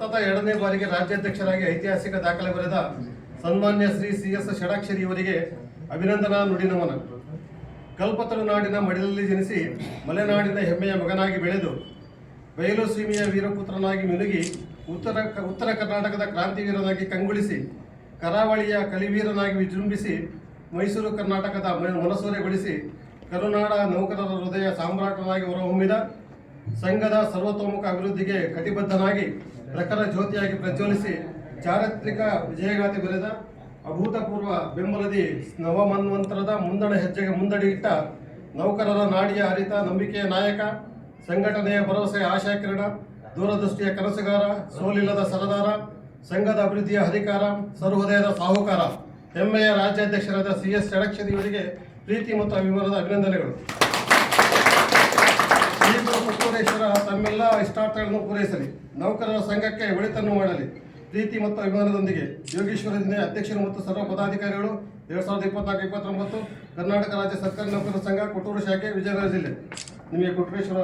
ಸತತ ಎರಡನೇ ಬಾರಿಗೆ ರಾಜ್ಯಾಧ್ಯಕ್ಷರಾಗಿ ಐತಿಹಾಸಿಕ ದಾಖಲೆ ಬರೆದ ಸನ್ಮಾನ್ಯ ಶ್ರೀ ಸಿ ಎಸ್ ಷಡಾಕ್ಷರಿ ಅವರಿಗೆ ಅಭಿನಂದನಾ ನುಡಿನಮನ ಕಲ್ಪತರು ನಾಡಿನ ಮಡಿಲಲ್ಲಿ ಜನಿಸಿ ಮಲೆನಾಡಿನ ಹೆಮ್ಮೆಯ ಮಗನಾಗಿ ಬೆಳೆದು ಬಯಲು ಸೀಮೆಯ ವೀರಪುತ್ರನಾಗಿ ಮಿನುಗಿ ಉತ್ತರ ಉತ್ತರ ಕರ್ನಾಟಕದ ಕ್ರಾಂತಿವೀರನಾಗಿ ಕಂಗೊಳಿಸಿ ಕರಾವಳಿಯ ಕಲಿವೀರನಾಗಿ ವಿಜೃಂಭಿಸಿ ಮೈಸೂರು ಕರ್ನಾಟಕದ ಮನಸೂರೆಗೊಳಿಸಿ ಕರುನಾಡ ನೌಕರರ ಹೃದಯ ಸಾಮ್ರಾಟನಾಗಿ ಹೊರಹೊಮ್ಮಿದ ಸಂಘದ ಸರ್ವತೋಮುಖ ಅಭಿವೃದ್ಧಿಗೆ ಕಟಿಬದ್ಧನಾಗಿ ಪ್ರಖರ ಜ್ಯೋತಿಯಾಗಿ ಪ್ರಜ್ವಲಿಸಿ ಚಾರಿತ್ರಿಕ ವಿಜಯಗಾಥೆ ಬರೆದ ಅಭೂತಪೂರ್ವ ಬೆಂಬಲದಿ ನವಮನ್ವಂತರದ ಮುಂದಡ ಹೆಜ್ಜೆಗೆ ಮುಂದಡಿ ಇಟ್ಟ ನೌಕರರ ನಾಡಿಯ ಅರಿತ ನಂಬಿಕೆಯ ನಾಯಕ, ಸಂಘಟನೆಯ ಭರವಸೆಯ ಆಶಾಕಿರಣ ದೂರದೃಷ್ಟಿಯ ಕನಸುಗಾರ, ಸೋಲಿಲ್ಲದ ಸರದಾರ, ಸಂಘದ ಅಭಿವೃದ್ಧಿಯ ಅಧಿಕಾರ ಸರ್ವೋದಯದ ಸಾಹುಕಾರ, ಹೆಮ್ಮೆಯ ರಾಜ್ಯಾಧ್ಯಕ್ಷರಾದ ಸಿ ಎಸ್ ಅವರಿಗೆ ಪ್ರೀತಿ ಮತ್ತು ಅಭಿಮಾನದ ಅಭಿನಂದನೆಗಳು. ಪುತ್ತೂರೇಶ್ವರ ತಮ್ಮೆಲ್ಲ ಇಷ್ಟಾರ್ಥಗಳನ್ನು ಪೂರೈಸಲಿ. ನೌಕರರ ಸಂಘಕ್ಕೆ ಒಳಿತನ್ನು ಮಾಡಲಿ. ಪ್ರೀತಿ ಮತ್ತು ಅಭಿಮಾನದೊಂದಿಗೆ ಯೋಗೇಶ್ವರ ದಿನ ಅಧ್ಯಕ್ಷರು ಮತ್ತು ಸರ್ವ ಪದಾಧಿಕಾರಿಗಳು ಎರಡ್ ಸಾವಿರದ ಇಪ್ಪತ್ನಾಲ್ಕು, ಇಪ್ಪತ್ತೊಂಬತ್ತು ಕರ್ನಾಟಕ ರಾಜ್ಯ ಸರ್ಕಾರಿ ನೌಕರರ ಸಂಘ, ಕೊಟ್ಟೂರು ಶಾಖೆ, ವಿಜಯನಗರ ಜಿಲ್ಲೆ. ನಿಮಗೆ ಕೊಟ್ಟರೇಶ್ವರ